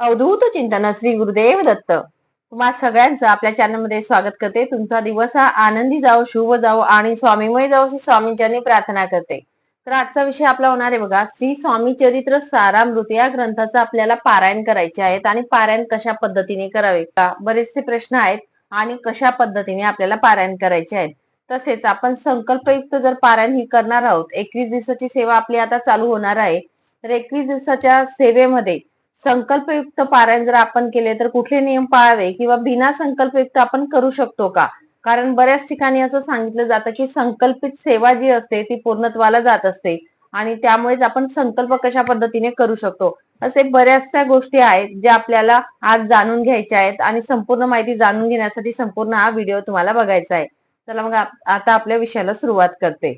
अवधूत चिंतन श्री गुरुदेव दत्त. तुम्हा सगळ्यांचं आपल्या चॅनलमध्ये स्वागत करते. तुमचा दिवस हा आनंदी जाओ शुभ जाओ आणि स्वामीमय जाओ अशी स्वामींच्यानी प्रार्थना करते. तर आजचा विषय आपला होणार आहे बघा. श्री स्वामी चरित्र सारामृत या ग्रंथाचं आपल्याला पारायण करायचे आहेत आणि पारायण कशा पद्धतीने करावे? का? बरेचसे प्रश्न आहेत आणि कशा पद्धतीने आपल्याला पारायण करायचे आहेत. तसेच आपण संकल्पयुक्त जर पारायण ही करणार आहोत एकवीस दिवसाची सेवा आपली आता चालू होणार आहे. तर एकवीस दिवसाच्या सेवेमध्ये संकल्पयुक्त पारायण जर आपण केले तर कुठले नियम पाळावे किंवा बिना संकल्पयुक्त आपण करू शकतो का? कारण बऱ्याच ठिकाणी असं सांगितलं जातं की संकल्पित सेवा जी असते ती पूर्णत्वाला जात असते आणि त्यामुळेच आपण संकल्प कशा पद्धतीने करू शकतो? असे बऱ्याचशा गोष्टी आहेत ज्या आपल्याला आज जाणून घ्यायच्या आहेत आणि संपूर्ण माहिती जाणून घेण्यासाठी संपूर्ण हा व्हिडिओ तुम्हाला बघायचा आहे. चला मग आता आपल्या विषयाला सुरुवात करते.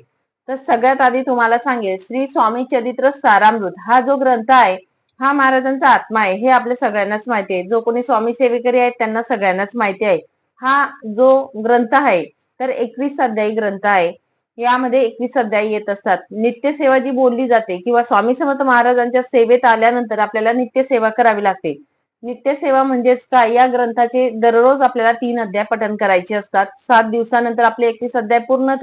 तर सगळ्यात आधी तुम्हाला सांगेल श्री स्वामी चरित्र सारामृत हा जो ग्रंथ आहे हा महाराजांचा आत्मा आहे. हे आपल्या सगळ्यांनाच माहिती आहे. जो कोणी स्वामी सेवेकरी आहेत त्यांना सगळ्यांनाच माहिती आहे. हा जो ग्रंथ आहे तर एकवीस अध्यायी ग्रंथ आहे. यामध्ये एकवीस अध्यायी येत असतात. नित्यसेवा जी बोलली जाते किंवा स्वामी समर्थ महाराजांच्या सेवेत आल्यानंतर आपल्याला नित्यसेवा करावी लागते. नित्यसेवा म्हणजेच काय? या ग्रंथाचे दररोज आपल्याला तीन अध्याय पठन करायचे असतात. सात दिवसानंतर आपले एकवीस अध्याय पूर्ण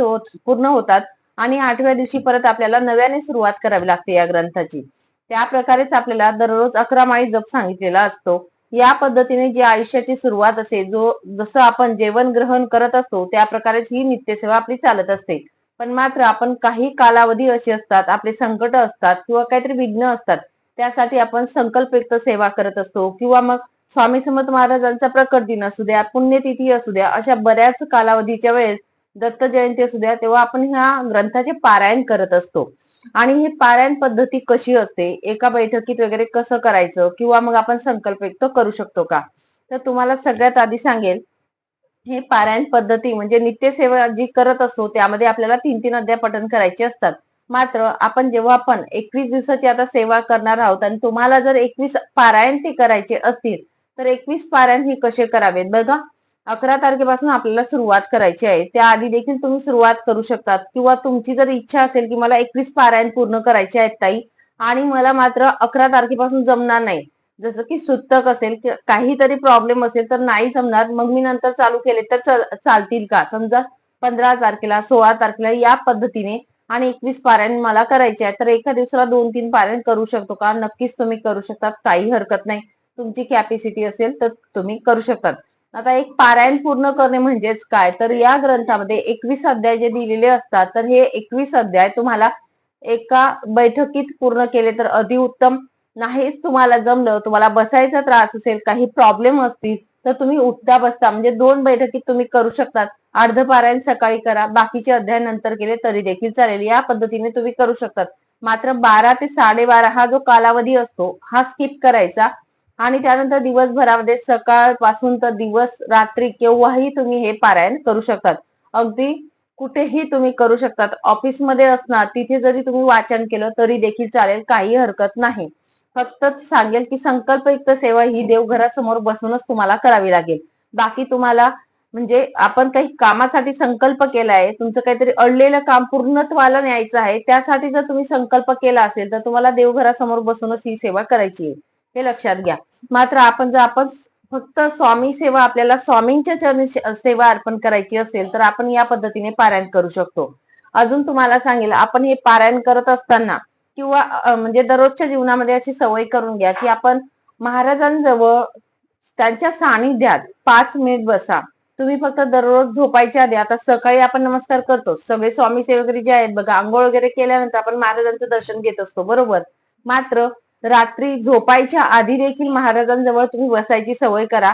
पूर्ण होतात आणि आठव्या दिवशी परत आपल्याला नव्याने सुरुवात करावी लागते या ग्रंथाची. त्या प्रकारेच आपल्याला दररोज अकरा माळी जप सांगितलेला असतो. या पद्धतीने जी आयुष्याची सुरुवात असते जो जसं आपण जेवण ग्रहण करत असतो त्या प्रकारेच ही नित्यसेवा आपली चालत असते. पण मात्र आपण काही कालावधी अशी असतात आपले संकट असतात किंवा काहीतरी विघ्न असतात त्यासाठी आपण संकल्पयुक्त सेवा करत असतो किंवा मग स्वामी समर्थ महाराजांचा प्रकट दिन असू द्या पुण्यतिथी असू द्या अशा बऱ्याच कालावधीच्या वेळेस दत्त जयंती असू द्या तेव्हा आपण ह्या ग्रंथाचे पारायण करत असतो. आणि ही पारायण पद्धती कशी असते? एका बैठकीत वगैरे कसं करायचं? किंवा मग आपण संकल्प तो करू शकतो का? तर तुम्हाला सगळ्यात आधी सांगेल हे पारायण पद्धती म्हणजे नित्यसेवा जी करत असतो त्यामध्ये आपल्याला तीन तीन अध्याय पठन करायचे असतात. मात्र आपण जेव्हा आपण एकवीस दिवसाची आता सेवा करणार आहोत आणि तुम्हाला जर एकवीस पारायण ते करायचे असतील तर एकवीस पारायण हे कसे करावेत? बघा अकरा तारखेपासून आपल्याला सुरुवात करायची आहे. त्याआधी देखील तुम्ही सुरुवात करू शकतात. किंवा तुमची जर इच्छा असेल की मला एकवीस पारायण पूर्ण करायचे आहेत ताई आणि मला मात्र अकरा तारखेपासून जमणार नाही. जसं की सुतक असेल काहीतरी प्रॉब्लेम असेल तर नाही जमणार. मग मी नंतर चालू केले तर चालतील का? समजा पंधरा तारखेला सोळा तारखेला या पद्धतीने आणि एकवीस पारायण मला करायचे आहे तर एका दिवसाला दोन तीन पारायण करू शकतो का? नक्कीच तुम्ही करू शकतात. काही हरकत नाही. तुमची कॅपॅसिटी असेल तर तुम्ही करू शकतात. आता एक पारायण पूर्ण करणे म्हणजेच काय? तर या ग्रंथामध्ये एकवीस अध्याय जे दिलेले असतात तर हे एकवीस अध्याय तुम्हाला एका बैठकीत पूर्ण केले तर अतिउत्तम नाहीच तुम्हाला जमलं तुम्हाला बसायचा त्रास असेल काही प्रॉब्लेम असतील तर तुम्ही उठता बसता म्हणजे दोन बैठकीत तुम्ही करू शकतात. अर्ध पारायण सकाळी करा बाकीचे अध्याय नंतर केले तरी देखील चालेल. या पद्धतीने तुम्ही करू शकतात. मात्र बारा ते साडेबारा हा जो कालावधी असतो हा स्किप करायचा. आणि त्यानंतर दिवसभरामध्ये सकाळपासून तर दिवस रात्री केव्हाही तुम्ही हे पारायण करू शकतात. अगदी कुठेही तुम्ही करू शकतात. ऑफिसमध्ये असणार तिथे जरी तुम्ही वाचन केलं तरी देखील चालेल काही हरकत नाही. फक्त सांगेल की संकल्पयुक्त सेवा ही देवघरासमोर बसूनच तुम्हाला करावी लागेल. बाकी तुम्हाला म्हणजे आपण काही कामासाठी संकल्प केला आहे तुमचं काहीतरी अडलेलं काम पूर्णत्वाला न्यायचं आहे त्यासाठी जर तुम्ही संकल्प केला असेल तर तुम्हाला देवघरासमोर बसूनच ही सेवा करायची आहे. हे लक्षात घ्या. मात्र आपण जर आपण फक्त स्वामी सेवा आपल्याला स्वामींच्या चरणी सेवा अर्पण करायची असेल तर आपण या पद्धतीने पारायण करू शकतो. अजून तुम्हाला सांगेल आपण हे पारायण करत असताना किंवा म्हणजे दररोजच्या जीवनामध्ये अशी सवय करून घ्या की आपण महाराजांजवळ त्यांच्या सानिध्यात पाच मिनिट बसा. तुम्ही फक्त दररोज झोपायच्या आधी आता सकाळी आपण नमस्कार करतो. सगळे स्वामी सेवकरी जे आहेत बघा आंघोळ वगैरे केल्यानंतर आपण महाराजांचं दर्शन घेत असतो बरोबर? मात्र रात्री झोपायच्या आधी देखील महाराजांजवळ तुम्ही बसायची सवय करा.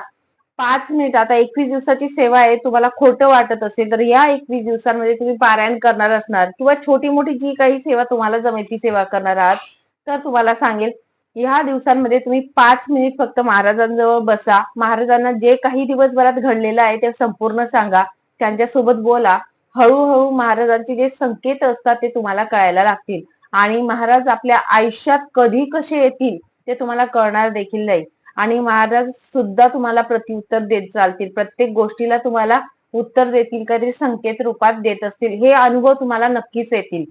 पाच मिनिट आता एकवीस दिवसाची सेवा आहे तुम्हाला खोटं वाटत असेल तर या एकवीस दिवसांमध्ये तुम्ही पारायण करणार असणार किंवा छोटी मोठी जी काही सेवा तुम्हाला जमेल ती सेवा करणार आहात तर तुम्हाला सांगेल ह्या दिवसांमध्ये तुम्ही पाच मिनिट फक्त महाराजांजवळ बसा. महाराजांना जे काही दिवसभरात घडलेलं आहे ते संपूर्ण सांगा. त्यांच्यासोबत बोला. हळूहळू महाराजांचे जे संकेत असतात ते तुम्हाला कळायला लागतील. आणि महाराज आपल्या आयुष्यात कधी कसे येतील ते तुम्हाला कळणार देखील नाही. आणि महाराज सुद्धा तुम्हाला प्रत्युत्तर देत चालतील. प्रत्येक गोष्टीला तुम्हाला उत्तर देतील काहीतरी संकेत रूपात देत असतील. हे अनुभव तुम्हाला नक्कीच येतील.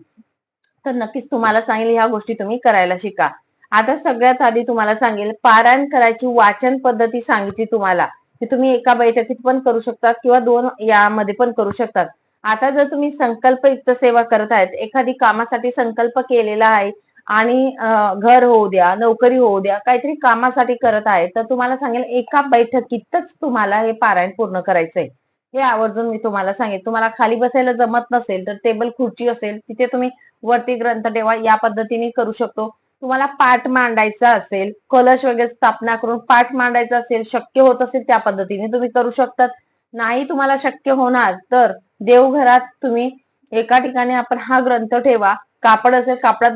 तर नक्कीच तुम्हाला सांगेल ह्या गोष्टी तुम्ही करायला शिका. आता सगळ्यात आधी तुम्हाला सांगेल पारायण करायची वाचन पद्धती सांगितली तुम्हाला. की तुम्ही एका बैठकीत पण करू शकता किंवा दोन यामध्ये पण करू शकतात आता जर तुम्ही संकल्पयुक्त सेवा करत आहेत एखादी कामासाठी संकल्प केलेला आहे आणि घर होऊ द्या नोकरी होऊ द्या काहीतरी कामासाठी करत आहे तर तुम्हाला सांगेल एका बैठकीतच तुम्हाला हे पारायण पूर्ण करायचंय. हे आवर्जून मी तुम्हाला सांगेल. तुम्हाला खाली बसायला जमत नसेल तर टेबल खुर्ची असेल तिथे तुम्ही वरती ग्रंथ ठेवा या पद्धतीने करू शकतो. तुम्हाला पाठ मांडायचा असेल कलश वगैरे स्थापना करून पाठ मांडायचा असेल शक्य होत असेल त्या पद्धतीने तुम्ही करू शकतात. नाही तुम्हाला शक्य होणार तर देवघरात तुम्ही एका ठिकाणी आपण हा ग्रंथ ठेवा. कापड असेल कापडात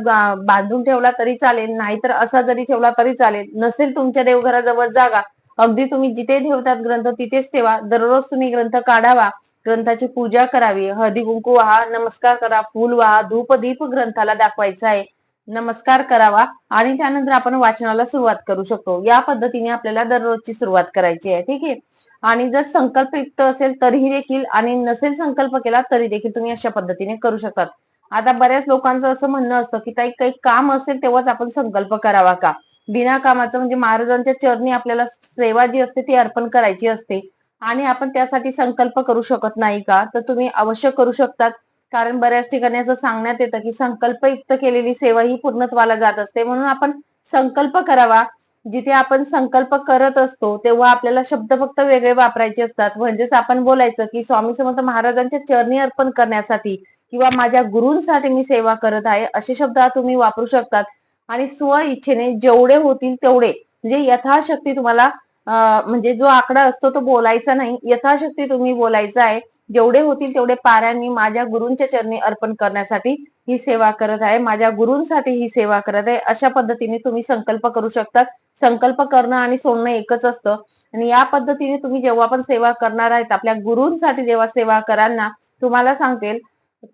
बांधून ठेवला तरी चालेल नाहीतर असा जरी ठेवला तरी चालेल. नसेल तुमच्या देवघराजवळ जागा अगदी तुम्ही जिथे ठेवतात ग्रंथ तिथेच ठेवा. दररोज तुम्ही ग्रंथ काढावा ग्रंथाची पूजा करावी. हळदी कुंकू व्हा नमस्कार करा फूल व्हा धूप दीप ग्रंथाला दाखवायचा आहे. नमस्कार करावा. आणि त्यानंतर आपण वाचनाला सुरुवात करू शकतो. या पद्धतीने आपल्याला दररोजची सुरुवात करायची आहे. ठीक आहे? आणि जर संकल्पयुक्त असेल तरीही देखील आणि नसेल संकल्प केला तरी देखील तुम्ही अशा पद्धतीने करू शकतात. आता बऱ्याच लोकांचं असं म्हणणं असतं की काही काही काम असेल तेव्हाच आपण संकल्प करावा का? बिना कामाचं म्हणजे महाराजांच्या चरणी आपल्याला सेवा जी असते ती अर्पण करायची असते आणि आपण त्यासाठी संकल्प करू शकत नाही का? तर तुम्ही अवश्य करू शकतात. कारण बऱ्याच ठिकाणी असं सांगण्यात येतं की संकल्पयुक्त केलेली सेवा ही पूर्णत्वाला जात असते. म्हणून आपण संकल्प करावा. जिथे आपण संकल्प करत असतो तेव्हा आपल्याला शब्द फक्त वेगळे वापरायचे असतात. म्हणजेच आपण बोलायचं की स्वामी समर्थ महाराजांच्या चरणी अर्पण करण्यासाठी किंवा माझ्या गुरूंसाठी मी सेवा करत आहे असे शब्द तुम्ही वापरू शकतात. आणि स्व इच्छेने जेवढे होतील तेवढे. म्हणजे यथाशक्ती तुम्हाला म्हणजे जो आकडा असतो तो बोलायचा नाही. यथाशक्ती तुम्ही बोलायचा आहे. जेवढे होतील तेवढे पाऱ्यांनी मी माझ्या गुरूंच्या चरणी अर्पण करण्यासाठी ही सेवा करत आहे. माझ्या गुरूंसाठी ही सेवा करत आहे. अशा पद्धतीने तुम्ही संकल्प करू शकतात संकल्प करणं आणि सोडणं एकच असतं. आणि या पद्धतीने तुम्ही जेव्हा पण सेवा करणार आहेत आपल्या गुरूंसाठी जेव्हा सेवा कराल ना तुम्हाला सांगतील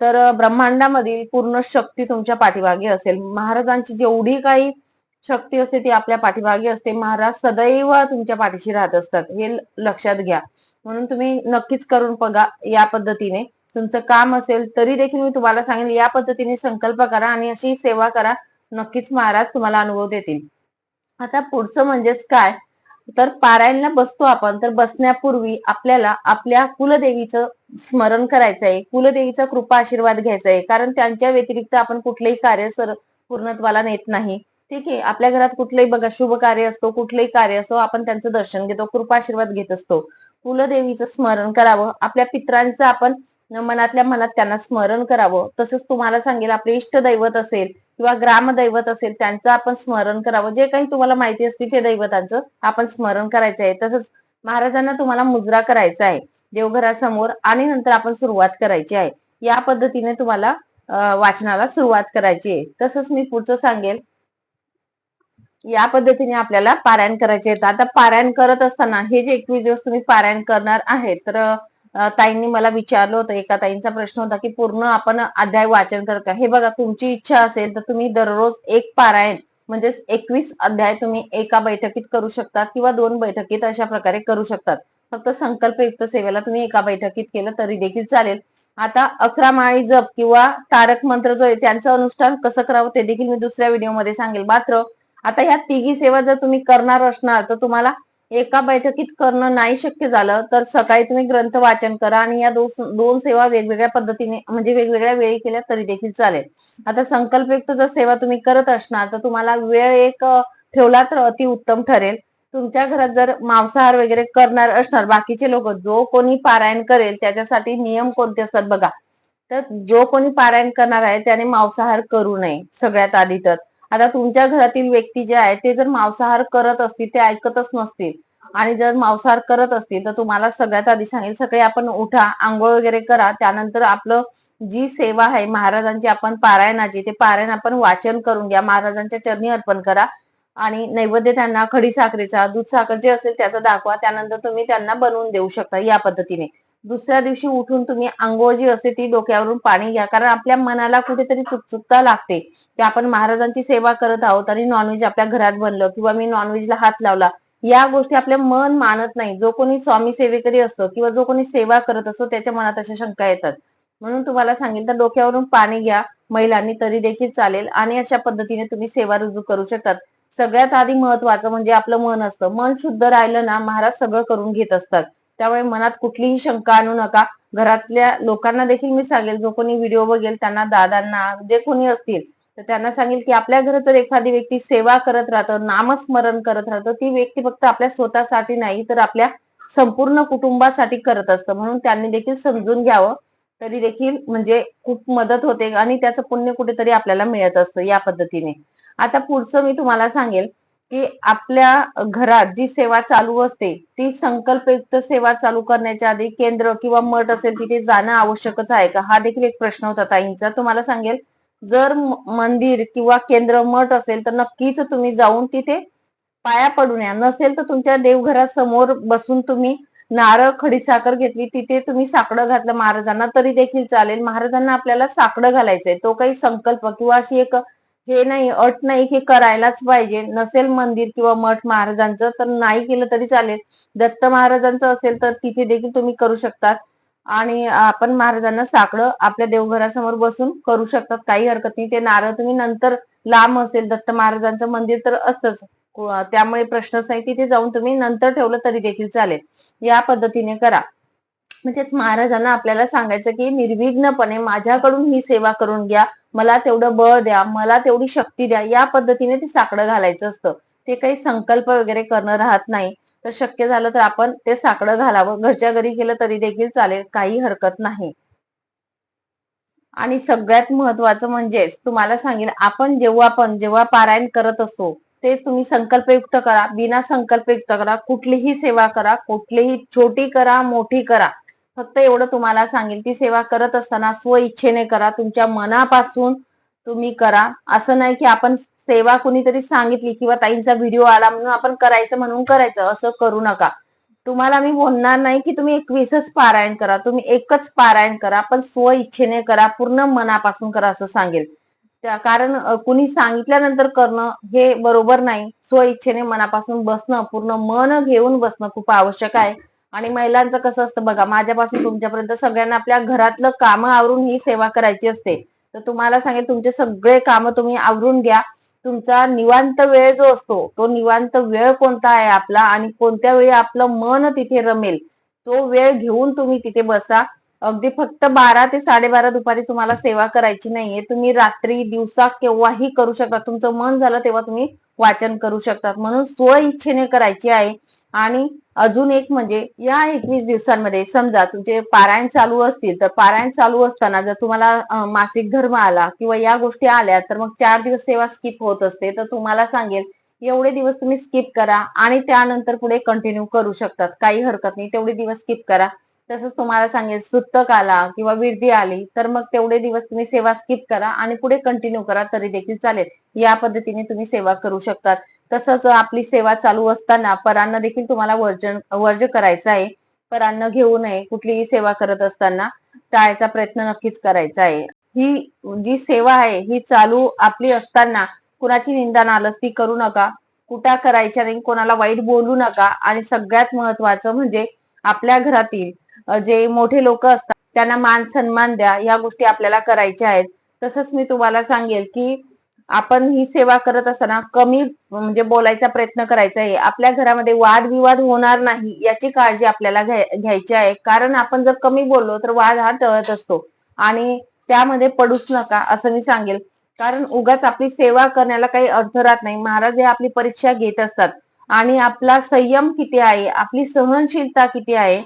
तर ब्रह्मांडामधील पूर्ण शक्ती तुमच्या पाठीमागे असेल. महाराजांची जेवढी काही शक्ती असते ती आपल्या पाठीमागे असते. महाराज सदैव तुमच्या पाठीशी राहत असतात. हे लक्षात घ्या. म्हणून तुम्ही नक्कीच करून बघा या पद्धतीने. तुमचं काम असेल तरी देखील मी तुम्हाला सांगेन या पद्धतीने संकल्प करा आणि अशी सेवा करा. नक्कीच महाराज तुम्हाला अनुभव देतील. आता पुढचं म्हणजेच काय? तर पारायणला बसतो आपण. तर बसण्यापूर्वी आपल्याला आपल्या कुलदेवीचं स्मरण करायचं आहे. कुलदेवीचा कृपा आशीर्वाद घ्यायचा आहे. कारण त्यांच्या व्यतिरिक्त आपण कुठलंही कार्य सर पूर्णत्वाला नेत नाही. ठीक आहे. आपल्या घरात कुठलंही बघा शुभ कार्य असतो कुठलंही कार्य असो आपण त्यांचं दर्शन घेतो कृपा आशीर्वाद घेत असतो. कुलदेवीचं स्मरण करावं. आपल्या पित्रांचं आपण मनातल्या मनात त्यांना स्मरण करावं. तसंच तुम्हाला सांगेल आपले इष्ट दैवत असेल किंवा ग्रामदैवत असेल त्यांचं आपण स्मरण करावं. जे काही तुम्हाला माहिती असतील ते दैवतांचं आपण स्मरण करायचं आहे. तसंच महाराजांना तुम्हाला मुजरा करायचा आहे. देवघरासमोर आणि नंतर आपण सुरुवात करायची आहे. या पद्धतीने तुम्हाला वाचनाला सुरुवात करायची आहे. तसंच मी पुढचं सांगेल या पद्धतीने आपल्याला पारायण करायचे आहेत. आता पारायण करत असताना हे जे एकवीस दिवस तुम्ही पारायण करणार आहे तर ताईंनी मला विचारलं होतं एका ताईंचा प्रश्न होता की पूर्ण आपण अध्याय वाचन करत का? हे बघा तुमची इच्छा असेल तर तुम्ही दररोज एक पारायण म्हणजेच एकवीस अध्याय तुम्ही एका बैठकीत करू शकतात किंवा दोन बैठकीत अशा प्रकारे करू शकतात. फक्त संकल्पयुक्त सेवेला तुम्ही एका बैठकीत केलं तरी देखील चालेल. आता अकरा माळी जप किंवा तारक मंत्र जो आहे त्यांचं अनुष्ठान कसं करावं ते देखील मी दुसऱ्या व्हिडिओमध्ये सांगेल. मात्र आता ह्या तिघी सेवा जर तुम्ही करणार असणार तर तुम्हाला एका बैठकीत करणं नाही शक्य झालं तर सकाळी तुम्ही ग्रंथ वाचन करा आणि या दोन दोन सेवा वेगवेगळ्या पद्धतीने म्हणजे वेगवेगळ्या वेळी केल्या तरी देखील चालेल. आता संकल्पयुक्त जर सेवा तुम्ही करत असणार तर तुम्हाला वेळ एक ठेवला तर अति उत्तम ठरेल. तुमच्या घरात जर मांसाहार वगैरे करणार असणार बाकीचे लोक जो कोणी पारायण करेल त्याच्यासाठी नियम कोणते असतात बघा. तर जो कोणी पारायण करणार आहे त्याने मांसाहार करू नये सगळ्यात आधी तर. आता तुमच्या घरातील व्यक्ती जे आहे ते जर मांसाहार करत असतील ते ऐकतच नसतील. आणि जर मांसाहार करत असतील तर तुम्हाला सगळ्यात आधी सांगेल सकाळी आपण उठा आंघोळ वगैरे करा. त्यानंतर आपलं जी सेवा आहे महाराजांची आपण पारायणाची ते पारायण आपण वाचन करून घ्या. महाराजांच्या चरणी अर्पण करा. आणि नैवेद्य त्यांना खडी साखरेचा दूध साखर जे असेल त्याचा दाखवा. त्यानंतर तुम्ही त्यांना बनवून देऊ शकता या पद्धतीने. दुसऱ्या दिवशी उठून तुम्ही आंघोळ जी असते ती डोक्यावरून पाणी घ्या. कारण आपल्या मनाला कुठेतरी चुकचुकता लागते की आपण महाराजांची सेवा करत आहोत आणि नॉनव्हेज आपल्या घरात बनलं किंवा मी नॉनव्हेजला हात लावला. या गोष्टी आपले मन मानत नाही. जो कोणी स्वामी सेवेकरी असतो किंवा जो कोणी सेवा करत असतो त्याच्या मनात अशा शंका येतात. म्हणून तुम्हाला सांगेल तर डोक्यावरून पाणी घ्या. महिलांनी तरी देखील चालेल आणि अशा पद्धतीने तुम्ही सेवा रुजू करू शकतात. सगळ्यात आधी महत्वाचं म्हणजे आपलं मन असतं. मन शुद्ध राहिलं ना महाराज सगळं करून घेत असतात. त्यामुळे मनात कुठलीही शंका आणू नका. घरातल्या लोकांना देखील मी सांगेल जो कोणी व्हिडिओ बघेल त्यांना दादांना जे कोणी असतील तर त्यांना सांगेल की आपल्या घरात जर एखादी व्यक्ती सेवा करत राहतं नामस्मरण करत राहतं ती व्यक्ती फक्त आपल्या स्वतःसाठी नाही तर आपल्या संपूर्ण कुटुंबासाठी करत असतं. म्हणून त्यांनी देखील समजून घ्यावं. तरी देखील म्हणजे खूप मदत होते आणि त्याचं पुण्य कुठेतरी आपल्याला मिळत असतं या पद्धतीने. आता पुढचं मी तुम्हाला सांगेल की आपल्या घरात जी सेवा चालू असते ती संकल्पयुक्त सेवा चालू करण्याच्या आधी केंद्र किंवा मठ असेल तिथे जाणं आवश्यकच आहे का? हा देखील एक प्रश्न होता ताईंचा. तुम्हाला सांगेल जर मंदिर किंवा केंद्र मठ असेल तर नक्कीच तुम्ही जाऊन तिथे पाया पडून या नसेल तर तुमच्या देवघरासमोर बसून तुम्ही नारळ खडीसाखर घेतली तिथे तुम्ही साकडं घातलं महाराजांना तरी देखील चालेल. महाराजांना आपल्याला साकडं घालायचंय. तो काही संकल्प किंवा अशी एक हे नाही अट नाही की करायलाच पाहिजे. नसेल मंदिर किंवा मठ महाराजांचं तर नाही केलं तरी चालेल. दत्त महाराजांचं असेल तर तिथे देखील तुम्ही करू शकतात. आणि आपण महाराजांना साकडं आपल्या देवघरासमोर बसून करू शकतात. काही हरकत नाही. ते नारळ तुम्ही नंतर लांब असेल दत्त महाराजांचं मंदिर तर असतंच. त्यामुळे प्रश्नच नाही. तिथे जाऊन तुम्ही नंतर ठेवलं तरी देखील चालेल. या पद्धतीने करा. म्हणजेच महाराजांना आपल्याला सांगायचं की निर्विघ्नपणे माझ्याकडून ही सेवा करून घ्या. मला तेवढं बळ द्या. मला तेवढी शक्ती द्या. या पद्धतीने ते साकडं घालायचं असतं. ते काही संकल्प वगैरे करणं राहत नाही. तर शक्य झालं तर आपण ते साकडं घालावं. घरच्या घरी गेलं तरी देखील चालेल. काही हरकत नाही. आणि सगळ्यात महत्वाचं म्हणजेच तुम्हाला सांगेल आपण जेव्हा आपण जेव्हा पारायण करत असतो ते तुम्ही संकल्पयुक्त करा. बिना संकल्पयुक्त करा. कुठलीही सेवा करा. कुठलीही छोटी करा मोठी करा. फक्त एवढं तुम्हाला सांगेल ती सेवा करत असताना स्व इच्छेने करा तुमच्या मनापासून तुम्ही करा. असं नाही की आपण सेवा कुणीतरी सांगितली किंवा ताईंचा व्हिडिओ आला म्हणून आपण करायचं म्हणून करायचं असं करू नका. तुम्हाला मी बोलणार नाही की तुम्ही एकवीसच पारायण करा तुम्ही एकच पारायण करा पण स्व इच्छेने करा पूर्ण मनापासून करा असं सांगेल. त्या कारण कुणी सांगितल्यानंतर करणं हे बरोबर नाही. स्व इच्छेने मनापासून बसणं पूर्ण मन घेऊन बसणं खूप आवश्यक आहे. आणि महिलांचं कसं असतं बघा माझ्यापासून तुमच्यापर्यंत सगळ्यांना आपल्या घरातलं काम आवरून ही सेवा करायची असते. तर तुम्हाला सांगेल तुमचे सगळे काम तुम्ही आवरून घ्या. तुमचा निवांत वेळ जो असतो तो निवांत वेळ कोणता आहे आपला आणि कोणत्या वेळी आपलं मन तिथे रमेल तो वेळ घेऊन तुम्ही तिथे बसा. अगदी फक्त बारा ते साडेबारा दुपारी तुम्हाला सेवा करायची नाहीये. तुम्ही रात्री दिवसा केव्हाही करू शकता. तुमचं मन झालं तेव्हा तुम्ही वाचन करू शकतात. म्हणून स्व इच्छेने करायची आहे. आणि अजून एक म्हणजे या एकवीस दिवसांमध्ये समजा तुमचे पारायण चालू असतील तर पारायण चालू असताना जर तुम्हाला मासिक धर्म आला किंवा या गोष्टी आल्या तर मग चार दिवस सेवा स्किप होत असते. तर तुम्हाला सांगेल एवढे दिवस तुम्ही स्किप करा आणि त्यानंतर पुढे कंटिन्यू करू शकतात. काही हरकत नाही तेवढे दिवस स्किप करा. तसंच तुम्हाला सांगेल सुत्तक आला किंवा विर्धी आली तर मग तेवढे दिवस तुम्ही सेवा स्किप करा आणि पुढे कंटिन्यू करा तरी देखील चालेल. या पद्धतीने तुम्ही सेवा करू शकतात. तसंच आपली सेवा चालू असताना परांना देखील तुम्हाला वर्जन वर्ज करायचं आहे. परान्न घेऊ नये कुठलीही सेवा करत असताना. टाळायचा प्रयत्न नक्कीच करायचा आहे. ही जी सेवा आहे ही चालू आपली असताना कुणाची निंदा नालस्ती करू नका. कुठा करायच्या नाही कोणाला वाईट बोलू नका. आणि सगळ्यात महत्वाचं म्हणजे आपल्या घरातील जे मोठे लोक असतात त्यांना मान सन्मान द्या या गोष्टी आपल्याला करायच्या आहेत. तसंच मी तुम्हाला सांगेल की आपण ही सेवा करत असताना कमी म्हणजे बोलायचा प्रयत्न करायचा आहे. आपल्या घरामध्ये वादविवाद होणार नाही याची काळजी आपल्याला घ्यायची आहे. कारण आपण जर कमी बोललो तर वाद हा टळत असतो. आणि त्यामध्ये पडूच नका असं मी सांगेल. कारण उगाच आपली सेवा करण्याला काही अर्थ राहत नाही. महाराज हे आपली परीक्षा घेत असतात. आणि आपला संयम किती आहे आपली सहनशीलता किती आहे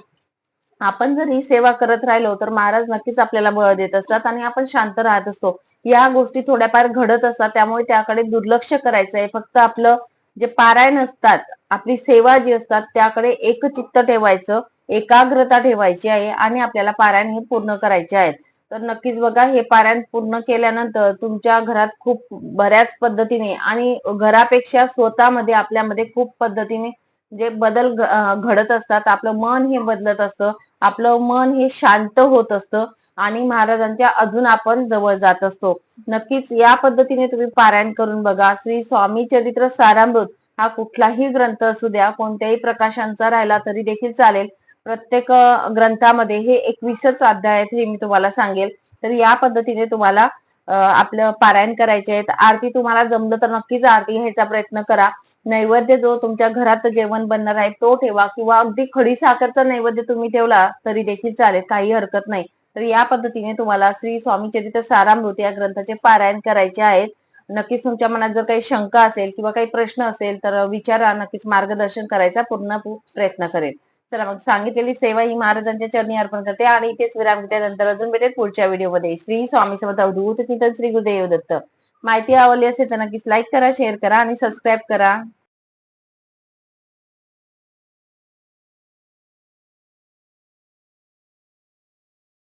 आपण जर ही सेवा करत राहिलो तर महाराज नक्कीच आपल्याला बळ देत असतात आणि आपण शांत राहत असतो. या गोष्टी थोड्याफार घडत असतात त्यामुळे त्याकडे दुर्लक्ष करायचं आहे. फक्त आपलं जे पारायण असतात आपली सेवा जी असतात त्याकडे एक चित्त ठेवायचं एकाग्रता ठेवायची आहे आणि आपल्याला पारायण हे पूर्ण करायचे आहेत. तर नक्कीच बघा हे पारायण पूर्ण केल्यानंतर तुमच्या घरात खूप बऱ्याच पद्धतीने आणि घरापेक्षा स्वतःमध्ये आपल्यामध्ये खूप पद्धतीने जे बदल घडत असतात आपलं मन हे बदलत असतं. आपलं मन हे शांत होत असतं आणि महाराजांच्या अजून आपण जवळ जात असतो. नक्कीच या पद्धतीने तुम्ही पारायण करून बघा. श्री स्वामी चरित्र सारामृत हा कुठलाही ग्रंथ असू द्या कोणत्याही प्रकाशांचा राहिला तरी देखील चालेल. प्रत्येक ग्रंथामध्ये हे एकवीसच अध्याय आहेत हे मी तुम्हाला सांगेल. तर या पद्धतीने तुम्हाला आपलं पारायण करायचे आहेत. आरती तुम्हाला जमलं तर नक्कीच आरती घ्यायचा प्रयत्न करा. नैवेद्य जो तुमच्या घरात जेवण बनणार आहे तो ठेवा किंवा अगदी खडी साखरचा नैवेद्य तुम्ही ठेवला तरी देखील चालेल काही हरकत नाही. तर या पद्धतीने तुम्हाला श्री स्वामी चरित्र सारामृत या ग्रंथाचे पारायण करायचे आहेत नक्कीच तुमच्या मनात जर काही शंका असेल किंवा काही प्रश्न असेल तर विचारा नक्कीच मार्गदर्शन करायचा पूर्ण प्रयत्न करेल चला मग सांगितलेली सेवा ही महाराजांच्या चरणी अर्पण करते आणि इथेच विराम घेतल्यानंतर अजून भेटेल पुढच्या व्हिडिओमध्ये. श्री स्वामी समर्थ अवधूत चिंतन श्री गुरुदेव दत्त. माहिती आवडली असेल तर नक्कीच लाईक करा शेअर करा आणि सबस्क्राईब करा.